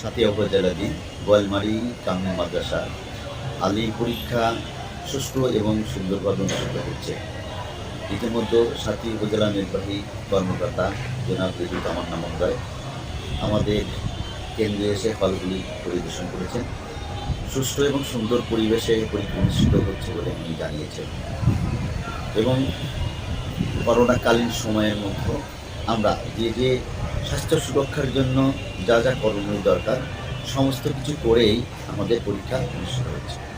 সাথিয়া উপজেলাধীন গোয়ালমারি কামি মাদ্রাসা আলী পরীক্ষা সুষ্ঠু এবং সুন্দরভাবে অনুষ্ঠিত হচ্ছে। ইতিমধ্যে সাথী উপজেলা নির্বাহী কর্মকর্তা জনাব বিদ্যুৎ আমার নামন্দায় আমাদের কেন্দ্রে এসে ফলগুলি পরিবেশন করেছেন। সুষ্ঠু এবং সুন্দর পরিবেশে অনুষ্ঠিত হচ্ছে বলে উনি জানিয়েছেন। এবং করোনাকালীন সময়ের মধ্যে আমরা যে যে স্বাস্থ্য সুরক্ষার জন্য যা যা করণীয় দরকার, সমস্ত কিছু করেই আমাদের পরীক্ষা অনুষ্ঠিত হচ্ছে